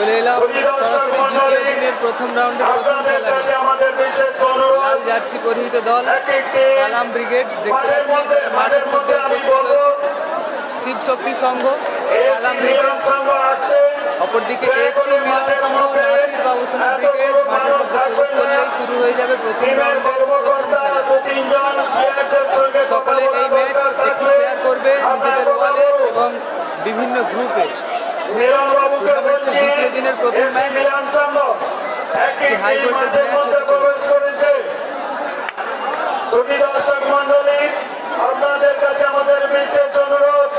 চলে এলাম। সরাসরি প্রথম রাউন্ডে প্রথম লাল জার্সি পরিহিত দল কালাম ব্রিগেড দেখতে মাঠের মধ্যে পাচ্ছি মাঠের মধ্যে শিব শক্তি সংঘ কালাম ব্রিগেড। অপরদিকে এসি মিলন সংঘ মধ্যে নাসির বাবুসোনা এত ব্রিগেড মাঠের মধ্যে প্রবেশ করলেই শুরু হয়ে যাবে প্রথম সকলে এই ম্যাচ একটু শেয়ার করবে নিজেদের ওয়ালে এবং বিভিন্ন গ্রুপে মিলন বাবুকে বলছি একটি টিম মধ্যে প্রবেশ করেছে। দর্শক মন্ডলী আপনাদের কাছে আমাদের বিশেষ অনুরোধ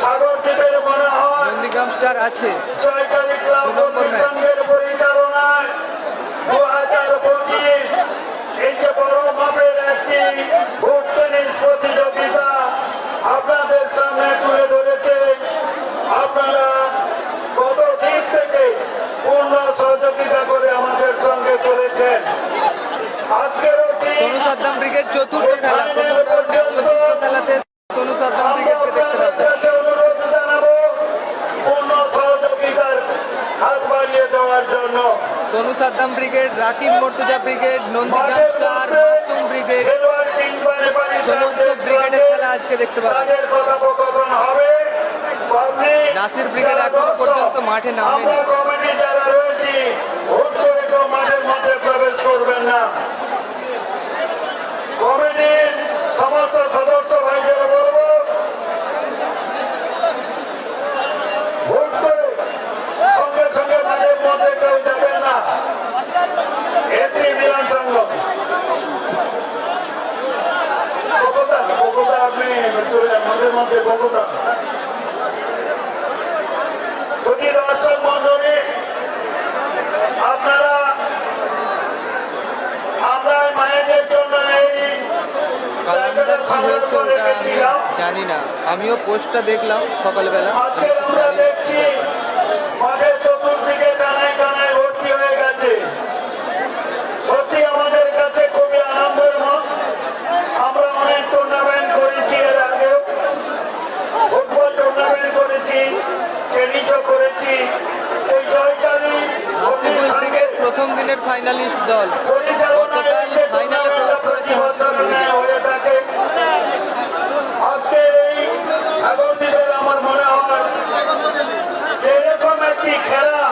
সাগর দ্বীপের মনে হয় নন্দীগ্রাম স্টার আছে। জয়কালী ক্লাব দু নম্বর ম্যাচ। কমিশনের পরিচালনায় দু হাজার পঁচিশ এই যে বড় মাপের একটি ফুট টেনিস প্রতিযোগিতা আপনাদের সামনে তুলে ধরেছে আপনারা কত দিক থেকে পূর্ণ সহযোগিতা করে আমাদের সঙ্গে চলেছেন আজকেরও দিন সোনু সাদ্দাম ব্রিগেড চতুর্থ খেলা, চতুর্থ খেলাতে সোনু সাদ্দাম ব্রিগেডকে দেখতে পাবেন Sonu Saddam brigade, Rakib Murtaza brigade Nandigram star, Masum brigade, সমস্ত ব্রিগেডের খেলা আজকে দেখতে পাবেন নাসির ব্রিগেড এখনও পর্যন্ত মাঠে নামেনি। কমিটি যারা রয়েছি, হুট করে মাঠের মধ্যে প্রবেশ করবেন না। কমিটির সমস্ত সদস্য ভাইদের বলব সঙ্গে সঙ্গে মাঠের মধ্যে কেউ যাবেন না। এসি মিলন সংঘ। বগুড়া বগুড়া আপনি চলে যান মাঝে মধ্যে বগুড়া। সুধী দর্শক মন্ডলী আপনারা আমরা মায়েদের জন্য এই কালামদার কি হয়েছে ওটা আমি জানি না আমিও পোস্টটা দেখলাম সকালবেলা। আমরা জানি না। দেখছি মাঠের চতুর্দিকে কানায় কানায় ভর্তি হয়ে গেছে সত্যি আমাদের কাছে খুবই আনন্দের মত আমরা অনেক টুর্নামেন্ট করেছি এর আগেও ফুটবল টুর্নামেন্ট করেছি টেনিসও করেছি এই জয়কালী প্রথম দিনের ফাইনালিস্ট দল। পরিচালনায় এই যে ফাইনালে প্রবেশ করেছে প্রতি বছর নাসিরুল ব্রিগেড। হয়ে থাকে আজকে এই সাগর দ্বীপের আমার মনে হয় এরকম একটি খেলা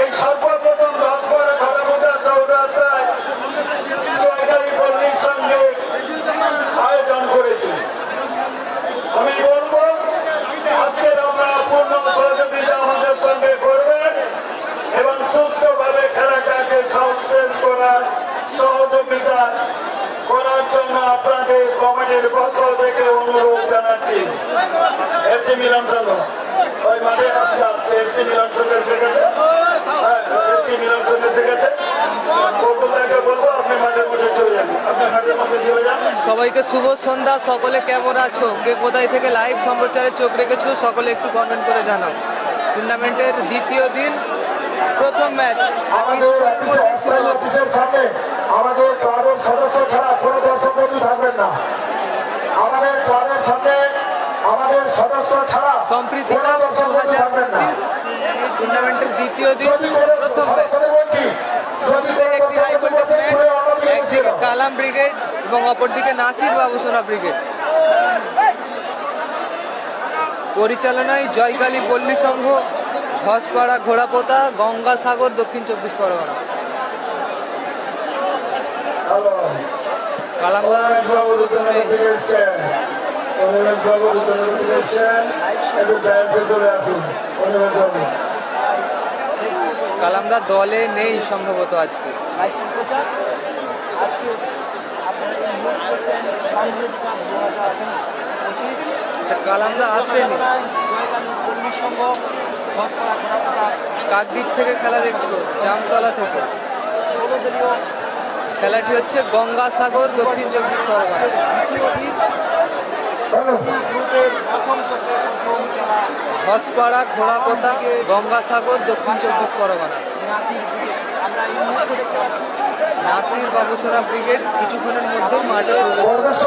এই সর্বপ্রথম দশ বড় ঘটামোটা চৌরাস্তায় জয়কালী পল্লীর সঙ্গে আয়োজন করেছে আমি বলব আজকের আমরা পূর্ণ সহযোগিতা আমাদের সঙ্গে করবেন এবং সুস্থভাবে খেলাটাকে সব- শেষ করার সহযোগিতা করার জন্য আপনাদের কমিটির পক্ষ থেকে অনুরোধ জানাচ্ছি। এসি মিলন সংঘ ওই মাঠে আসছে এসি মিলন গেছে। হ্যাঁ এসি মিলন চলে যান। সবাইকে শুভ সন্ধ্যা, সকলে কেমন আছো? কে কোথায় থেকে লাইভ সম্প্রচারে চোখ রেখেছো, সকলে একটু কমেন্ট করে জানাও। টুর্নামেন্টের দ্বিতীয় দিন ম্যাচ আমাদের অফিসে সামনে আমাদের ক্লাবের সদস্য ছাড়া কোনো দর্শক বন্ধু থাকবেন না। আমাদের ক্লাবের সামনে আমাদের সদস্য ছাড়া সম্প্রীতি দর্শক বন্ধু থাকবেন না। টুর্নামেন্টের দ্বিতীয় দিন প্রথম ম্যাচ একটি হাই ভোল্টেজ ম্যাচ একদিকে কালাম ব্রিগেড এবং অপরদিকে নাসির বাবুসোনা ব্রিগেড পরিচালনায় জয়কালী পল্লী সংঘ। ধসপাড়া ঘোড়াপোতা গঙ্গাসাগর দক্ষিণ চব্বিশ পরগনা। কালামদা দলে নেই সম্ভবত আজকে। আজকে আচ্ছা কালামদা আসেনি। জয়কালী পল্লী সংঘ দশতলা ঘোড়াপাতা কাক দিক থেকে খেলা দেখছ, জামতলা থেকে? খেলাটি হচ্ছে গঙ্গাসাগর, দক্ষিণ চব্বিশ পরগনা। ধসপাড়া ঘোড়াপোতা গঙ্গাসাগর, দক্ষিণ চব্বিশ পরগনা। নাসির বাবুসোনা ব্রিগেড কিছুক্ষণের মধ্যে মাঠে প্রবেশ